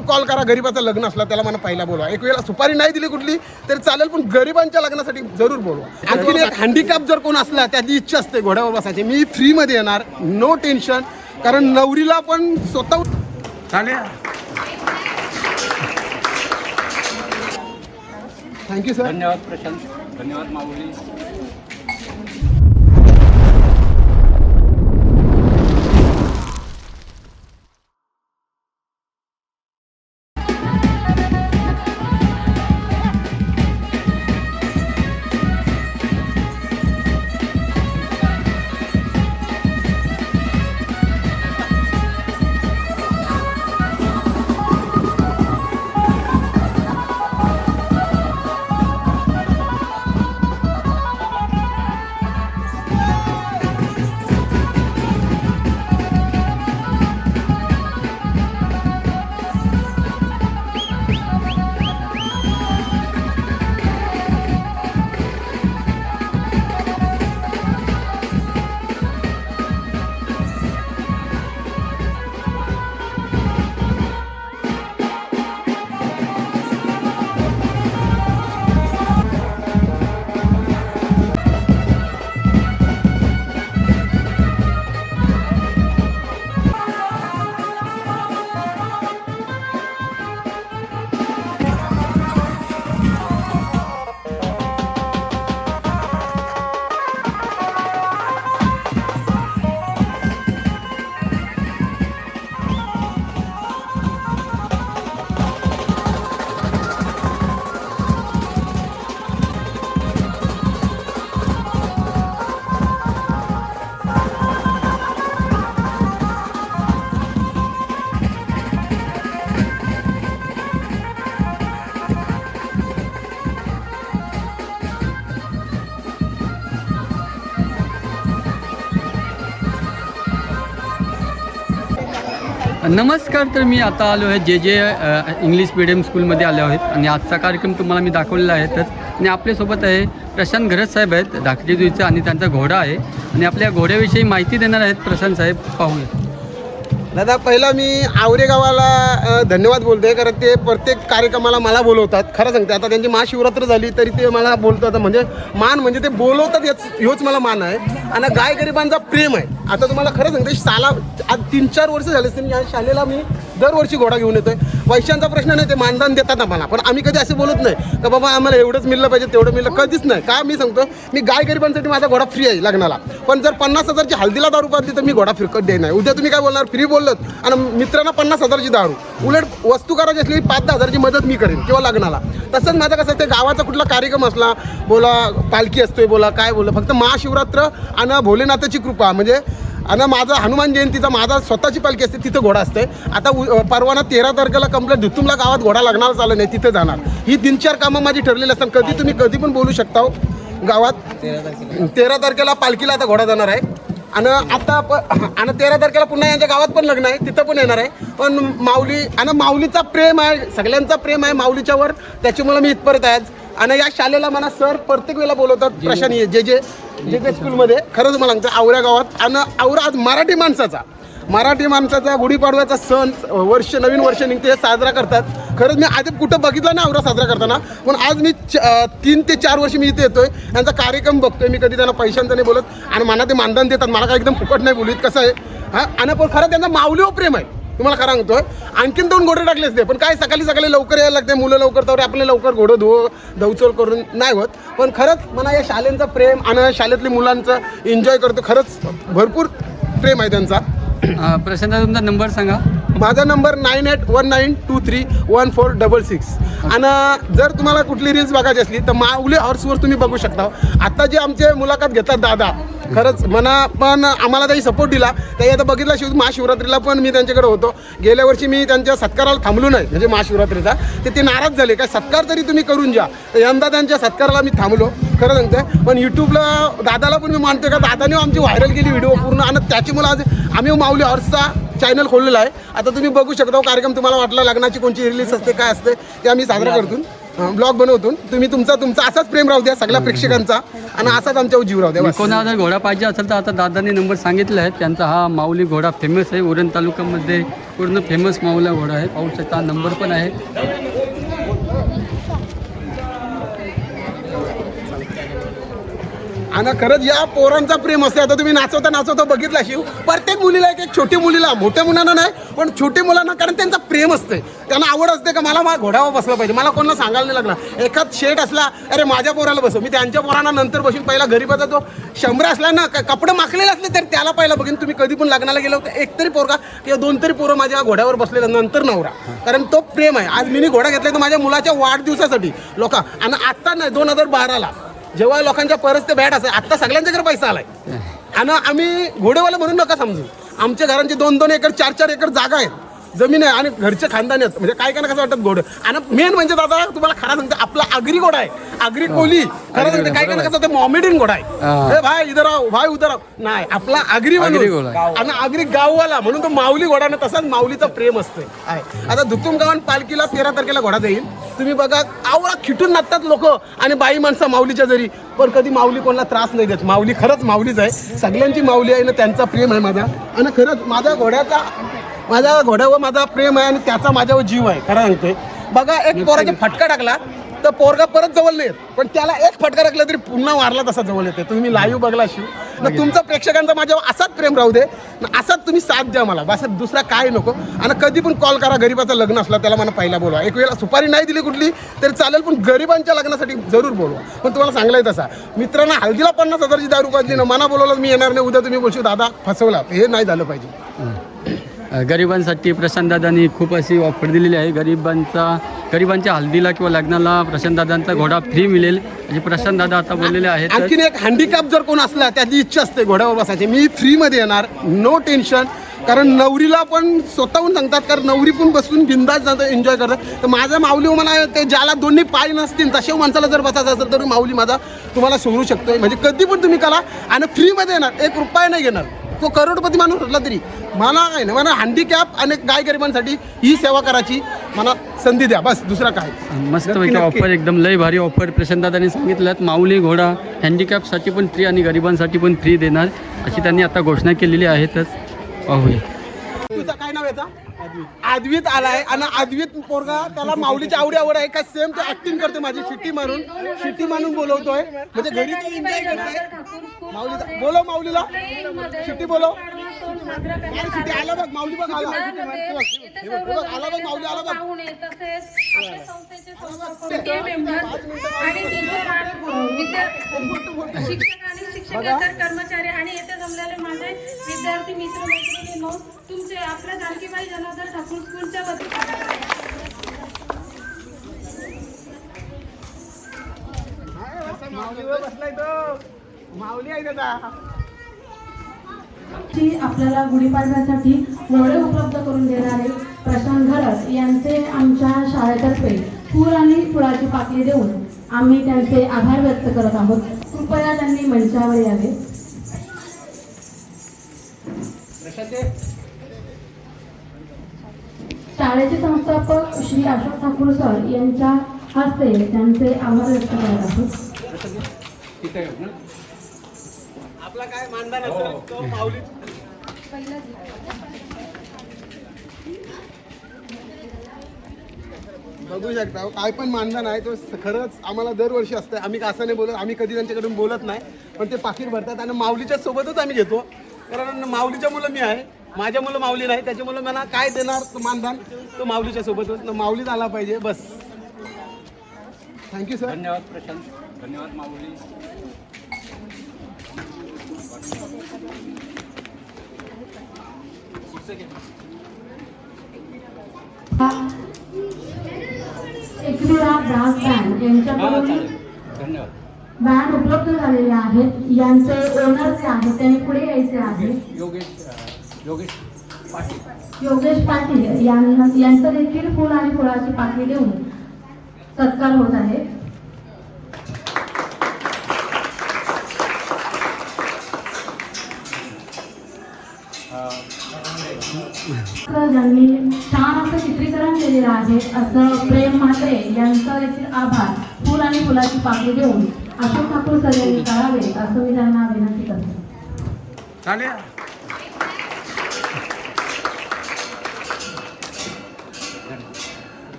Call करा गरीबाचं लग्न असलं त्याला मला पहिला बोलवा. एक वेळेला सुपारी नाही दिली कुठली तरी चालेल पण गरिबांच्या लग्नासाठी जरूर बोलवा. आणखीन एक हँडिकॅप जर कोण असला त्याची इच्छा असते घोड्यावर बसायची. मी फ्रीमध्ये येणार नो टेन्शन कारण नवरीला पण स्वतः थँक्यू सर धन्यवाद प्रशांत. धन्यवाद माऊली. नमस्कार तर मी आता आलो आहे जे जे इंग्लिश मिडियम स्कूलमध्ये आलो आहेत आणि आजचा कार्यक्रम तुम्हाला मी दाखवलेला आहेतच आणि आपल्यासोबत आहे प्रशांत घरत साहेब आहेत धाकटी दुईचा आणि त्यांचा घोडा आहे. आणि आपल्या घोड्याविषयी माहिती देणार आहेत प्रशांत साहेब पाहूया. दादा पहिला मी आवरे गावाला धन्यवाद बोलतोय कारण ते प्रत्येक कार्यक्रमाला मला बोलवतात. खरं सांगते आता त्यांची महाशिवरात्र झाली तरी ते मला बोलतात. म्हणजे मान म्हणजे ते बोलवतात याच ह्योच मला मान आहे. आणि गाय गरिबांचा प्रेम आहे. आता तुम्हाला खरं सांगते शाला आज तीन चार वर्ष झाले असतील या शाळेला मी दरवर्षी घोडा घेऊन येतोय. पैशांचा प्रश्न नाही ते मानधन देतात आम्हाला. पण आम्ही कधी असे बोलत नाही का बाबा आम्हाला एवढंच मिळलं पाहिजे तेवढं मिळलं. कधीच नाही. का मी सांगतो मी गाय गरिबांसाठी माझा घोडा फ्री आहे लग्नाला. पण जर पन्नास हजारची हल्दीला दारू पाजली तर मी घोडा फिरकत देणार नाही. उद्या तुम्ही काय बोलणार? फ्री बोललत. आणि मित्रांना पन्नास हजारची दारू. उलट वस्तू करायची असली पाच दहा हजारची मदत मी करेन किंवा लग्नाला. तसंच माझं कसं ते गावाचा कुठला कार्यक्रम असला बोला पालखी असतोय बोला काय बोला फक्त महाशिवरात्र आणि भोलेनाथाची कृपा. म्हणजे आणि माझा हनुमान जयंतीचा माझा स्वतःची पालखी असते तिथं घोडा असते आता परवाना तेरा तारखेला कंप्लीट धुतुमला गावात घोडा लागणार चालू नाही तिथे जाणार. ही तीन चार कामं माझी ठरलेली असतात. कधी तुम्ही कधी पण बोलू शकता हो गावात. तेरा तारखेला. पालखीला आता घोडा जाणार आहे. आणि आता आणि तेरा तारखेला पुन्हा यांच्या गावात पण लग्न आहे तिथं पण येणार आहे. पण माऊली आणि माऊलीचा प्रेम आहे सगळ्यांचा प्रेम आहे माऊलीच्यावर. त्याच्यामुळे मी इथपर्यंत आहे. आणि या शाळेला मला सर प्रत्येक वेळेला बोलवतात प्रशांत जे जे. जे स्कूलमध्ये खरंच मला सांगतं आवऱ्या गावात आणि आवरा आज मराठी माणसाचा. मराठी माणसाचा गुढीपाडव्याचा सण वर्ष नवीन वर्ष निघते हे साजरा करतात. खरंच मी आधी कुठं बघितलं नाही आवरा साजरा करताना पण आज मी च- तीन ते चार वर्ष मी इथे येतोय त्यांचा कार्यक्रम बघतोय मी कधी त्यांना पैशांचं नाही बोलत आणि मला ते मानधन देतात मला काय एकदम फुकट नाही बोलीत कसं आहे. हां आणि पण खरं त्यांचा माऊलीवर प्रेम आहे. तुम्हाला खरं सांगतोय. आणखीन दोन घोडे टाकले असते पण काय सकाळी सकाळी लवकर यायला लागते मुलं लवकर तर आपले लवकर घोडं धुवो धवचोल करून नाही होत. पण खरंच मला या शाळेंचं प्रेम आणि शाळेतली मुलांचं एन्जॉय करतो. खरंच भरपूर प्रेम आहे त्यांचा. प्रशांत तुमचा नंबर सांगा. माझा number nine eight one nine two three one four double six. आणि जर तुम्हाला कुठली रील्स बघायची असली तर माऊली हॉर्सवर तुम्ही बघू शकता. आता जे आमचे मुलाखत घेतात दादा खरंच मना पण आम्हाला काही सपोर्ट दिला. त्याही आता बघितला शिव महाशिवरात्रीला पण मी त्यांच्याकडे होतो. गेल्या वर्षी मी त्यांच्या सत्काराला थांबलो नाही म्हणजे महाशिवरात्रीचा ते ते नाराज झाले काय सत्कार तरी तुम्ही करून जा. तर यंदा त्यांच्या सत्काराला मी थांबलो खरं सांगते पण यूट्यूबला दादाला पण मी मानते का दादाने आमची व्हायरल केली व्हिडिओ पूर्ण. आणि त्याच्यामुळे आज आम्ही माऊली हॉर्सचा चॅनल खोललेला आहे. आता तुम्ही बघू शकता हो कार्यक्रम तुम्हाला वाटला लग्नाची कोणची रिलीज असते काय असते ते आम्ही साजरा करतो ब्लॉग बनवतो तुम्ही तुमचा तुमचा असाच प्रेम राहू द्या सगळ्या प्रेक्षकांचा आणि असाच आमच्यावर जीव राहू द्या. कोणाला जर घोडा पाहिजे असेल तर आता दादांनी नंबर सांगितला आहे त्यांचा हा माऊली घोडा फेमस आहे. उरण तालुक्यामध्ये पूर्ण फेमस माऊला घोडा आहे. पाहू शकता नंबर पण आहे. आणि खरंच या पोरांचा प्रेम असते आता तुम्ही नाचवता नाचवता बघितला शिव. प्रत्येक मुलीला एक एक छोटी मुलीला मोठ्या मुलांना नाही पण छोटी मुलांना कारण त्यांचा प्रेम असते त्यांना आवड असते का मला मा घोड्यावर बसलं पाहिजे? मला कोणाला सांगायला नाही लागला एखाद शेट असला अरे माझ्या पोराला बसव. मी त्यांच्या पोरांना नंतर बसून पहिला गरीबाचा तो शंभर असला ना कपडे माखलेले असले तर त्याला पहिला बघीन. तुम्ही कधी पण लग्नाला गेलो तर एक तरी पोरगा किंवा दोन तरी पोरं माझ्या घोड्यावर बसलेलं नंतर नवरा. कारण तो प्रेम आहे. आज मी घोडा घेतला तर माझ्या मुलाच्या वाढदिवसासाठी. लोक आणि आत्ता नाही दोन हजार बाराला. जेव्हा लोकांच्या परिस्थिती बॅड असेल आता सगळ्यांच्याकडे पैसा आलाय. आणि आम्ही घोडेवाले म्हणून नका समजू. आमच्या घरांची दोन दोन एकर चार चार एकर जागा आहेत. जमीन आहे आणि घरचे खानदानी आहेत. म्हणजे काय काय कसं वाटत घोडं? आणि मेन म्हणजे दादा तुम्हाला खरा सांगते आपला आगरी घोडा आहे. आगरी कोली खरं सांगते काय काय कसं होतं मॉमेडियन घोडा. आहे. भाई इधर आओ भाई उधर आओ. नाही आपला आगरी आहे. आणि आगरी गाववाला म्हणून तो माऊली घोडा ना तसाच माऊलीचं प्रेम असते आहे. आता दुतुम गावान पालखीला तेरा तारखेला घोडा जाईल तुम्ही बघा आवळा खिटून नाचतात लोक. आणि बाई माणसं माऊलीच्या जरी. पण कधी माऊली कोणाला त्रास नाही देत. माऊली खरंच माऊलीच आहे. सगळ्यांची माऊली आहे ना त्यांचा प्रेम आहे माझा. आणि खरंच माझ्या घोड्याचा माझ्या घोड्यावर माझा प्रेम आहे आणि त्याचा माझ्यावर जीव आहे. खरं सांगतोय. बघा एक पोराचा फटका टाकला. तर पोरगा परत जवळ नाही येत पण त्याला एक फटका टाकला तरी पुन्हा मारला तसा जवळ येते तुम्ही लाईव्ह बघला शिव. ना तुमचा प्रेक्षकांचा माझ्यावर असाच प्रेम राहू दे. ना असाच तुम्ही साथ द्या मला. बस दुसरा काय नको. आणि कधी पण कॉल करा गरीबाचं लग्न असलं त्याला मला पहिला बोलवा. एक वेळेला सुपारी नाही दिली कुठली तरी चालेल पण गरिबांच्या लग्नासाठी जरूर बोलवा. पण तुम्हाला सांगलाय तसा. मित्रांना हळदीला पन्नास हजारची दारू पाजली ना मना बोलवलं मी येणार नाही उद्या तुम्ही बोलशील दादा फसवला. हे नाही झालं पाहिजे. गरिबांसाठी प्रशांतदादांनी खूप अशी ऑफर दिलेली आहे. गरिबांचा गरिबांच्या हल्दीला किंवा लग्नाला प्रशांतदादांचा घोडा फ्री मिळेल. म्हणजे प्रशांतदादा आता बोललेले आहेत. आणखीन एक हँडिकॅप जर कोण असला त्याची इच्छा असते घोड्यावर बसायची. मी फ्रीमध्ये येणार नो टेन्शन कारण नवरीला पण स्वतःहून सांगतात कारण नवरी पण बसून बिंदास जातं एन्जॉय करतात. तर माझा माऊली मला ते ज्याला दोन्ही पाय नसतील तशा माणसाला जर बसायचं असेल तर माऊली माझा तुम्हाला सोडू शकतो म्हणजे कधी पण तुम्ही करा आणि फ्रीमध्ये येणार. एक रुपया नाही घेणार. तो करोडपती माणूस असला तरी. मला काय नाही मला हँडिकॅप आणि गाय गरिबांसाठी ही सेवा करायची मला संधी द्या बस दुसरा काय. नक्की. ऑफर एकदम लय भारी ऑफर प्रशांतदादांनी सांगितलं माऊली घोडा हँडिकॅपसाठी पण फ्री आणि गरिबांसाठी पण फ्री देणार अशी त्यांनी आता घोषणा केलेली आहेतच. पाहूया. तुझा काय नाव याचा? आदवीत आलाय आणि आदवीत पोरगा त्याला माऊलीची आवडी आवड आहे. का सेम तो ऍक्टिंग करतो माझी शिट्टी मारून. शिट्टी मारून बोलवतोय. म्हणजे घरी तो एन्जॉय करतोय माऊलीचा बोलव माऊलीला. शिट्टी बोलव. आला बघ माऊली बघ आला बघ, बघ, बघ, आला बघ माऊली आला बघ. पाहुणे तसेच आपल्या संस्थेचे संस्थापक टीम मेंबर्स आणि टीचर विद्या- शिक्षक आणि शिक्षकेतर कर्मचारी आणि येथे जमलेले माझे विद्यार्थी मित्र मैत्रिणींनो तुमचे आपल्या जानकीबाई जनार्दन ठाकूर स्कूलच्या वतीने. माऊलीवर बसलाय तो. माऊली आहे त्याचा ची आपल्याला गुढीपाडव्यासाठी घोडे उपलब्ध करून देणारे प्रशांत घरत यांचे आमच्या शाळेतर्फे फूल आणि फुलाची पाकळी देऊन आम्ही त्यांचे आभार व्यक्त करत आहोत. कृपया त्यांनी मंचावर यावे. शाळेचे संस्थापक श्री अशोक ठाकूर सर यांच्या हस्ते त्यांचे आभार व्यक्त करत आहोत. आपला काय मानधन असेल तो माऊली बघू शकता काय पण मानधन आहे तो खरंच आम्हाला दरवर्षी असतं आम्ही असं नाही बोलत आम्ही कधी त्यांच्याकडून बोलत नाही पण ते पाकिट भरतात आणि माऊलीच्या सोबतच आम्ही घेतो. कारण माऊलीच्या मुलं मी आहे. माझ्या मुलं माऊली नाही त्याच्या मुलं मला काय देणार तो मानधन? तो माऊलीच्या सोबतच. माऊलीच आला पाहिजे बस. थँक्यू सर धन्यवाद प्रशांत. धन्यवाद माऊली. एकविरा ब्रास बँड यांच्याकडून उपलब्ध झालेले आहेत. यांचे ओनर जे आहेत त्यांनी पुढे यायचे आहे. योगेश पाटील. यांचं देखील फुल आणि फुलाची पाकळी देऊन सत्कार होत आहे. यांनी छान असं चित्रीकरण केलेलं आहे. असं प्रेम म्हात्रे यांचं देखील आभार. फुल आणि फुलाची पाकळी देऊन अशोक ठाकूर सर यांनी करावे असं मी त्यांना विनंती करते.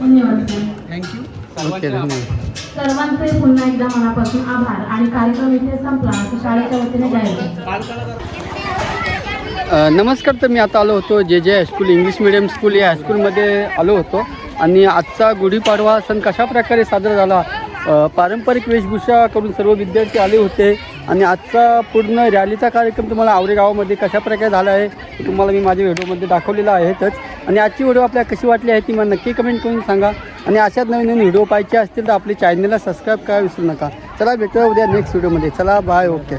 धन्यवाद थँक्यू सर्वांचे पुन्हा एकदा मनापासून आभार आणि कार्यक्रम इथे संपला. की शाळेच्या वतीने जायचं अ, नमस्कार तर मी आता आलो होतो जे जे हायस्कूल इंग्लिश मिडियम स्कूल या हायस्कूलमध्ये आलो होतो. आणि आजचा गुढीपाडवा सण कशा प्रकारे साजरा झाला? पारंपरिक वेशभूषा करून सर्व विद्यार्थी आले होते. आणि आजचा पूर्ण रॅलीचा कार्यक्रम तुम्हाला आवरे गावामध्ये कशा प्रकारे झाला आहे तुम्हाला मी माझ्या व्हिडिओमध्ये दाखवलेला आहेतच. आणि आजची व्हिडिओ आपल्याला कशी वाटली आहे ती मला नक्की कमेंट करून सांगा. आणि अशाच नवीन नवीन व्हिडिओ पाहिजे असतील तर आपल्या चॅनलला सबस्क्राईब करा विसरू नका. चला भेटूया उद्या नेक्स्ट व्हिडिओमध्ये चला बाय ओके